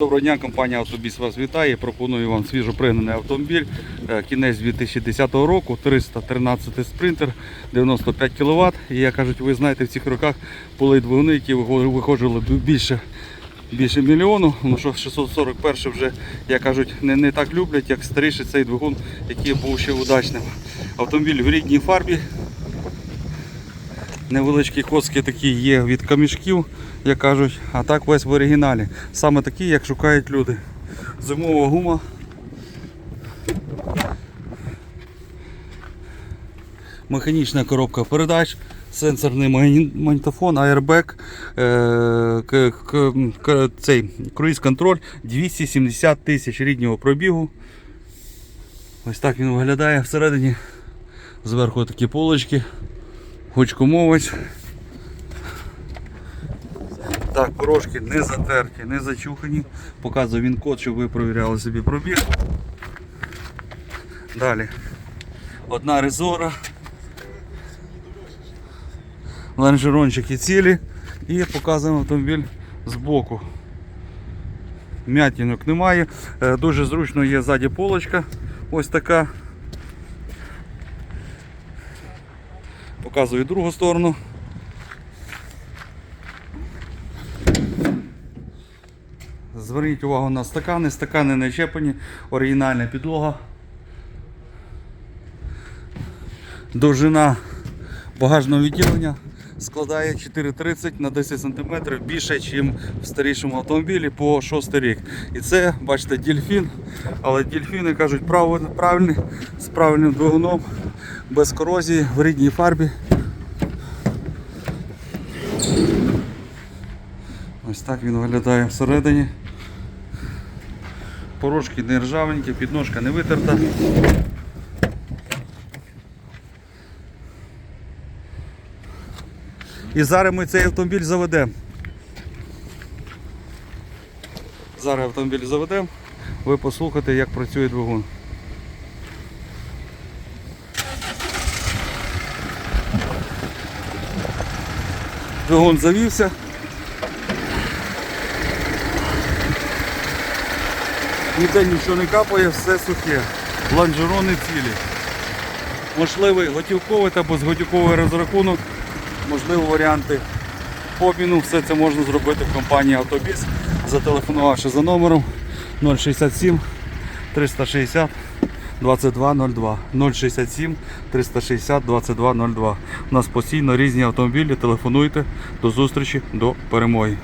Доброго дня, компанія Автобіс вас вітає. Пропоную вам свіжопригнаний автомобіль. Е, Кінець 2010 року, 313 спринтер, 95 кВт. І як кажуть, ви знаєте, в цих роках були двигуни, які вихо- виходили більше, більше мільйону. Ну що 641 вже, як кажуть, не, не так люблять, як старіший цей двигун, який був ще удачним. Автомобіль в рідній фарбі. Невеличкі коски такі є від камішків, як кажуть, а так весь в оригіналі. Саме такі, як шукають люди. Зимова гума. Механічна коробка передач, сенсорний магнітофон, аербек, е, цей круїз-контроль 270 тисяч ріднього пробігу. Ось так він виглядає всередині. Зверху такі полочки. Гучкомовець. Так, порожки не затерті, не зачухані. Показую він код, щоб ви провіряли собі пробіг. Далі. Одна резора. Лонжерончики цілі. І показуємо автомобіль збоку. М'ятінок немає. Е, Дуже зручно є ззаді полочка. Ось така. Показую другу сторону. Зверніть увагу на стакани, стакани не чепані, оригінальна підлога. Довжина багажного відділення складає 4,30 на 10 см більше, ніж в старішому автомобілі по 6 рік. І це, бачите, дельфін, але дельфіни кажуть правильний з правильним двигуном, без корозії, в рідній фарбі. Ось так він виглядає всередині. Порожки не ржавенькі, підножка не витерта. І зараз ми цей автомобіль заведемо. Зараз автомобіль заведемо, ви послухайте, як працює двигун. Двигун завівся. Ніде нічого не капає, все сухе. Лонжерони цілі. Можливий готівковий та безготівковий розрахунок, можливо варіанти обміну. Все це можна зробити в компанії Автобіс, зателефонувавши за номером 067 360 2202 067 360 2202. У нас постійно різні автомобілі. Телефонуйте. До зустрічі, до перемоги.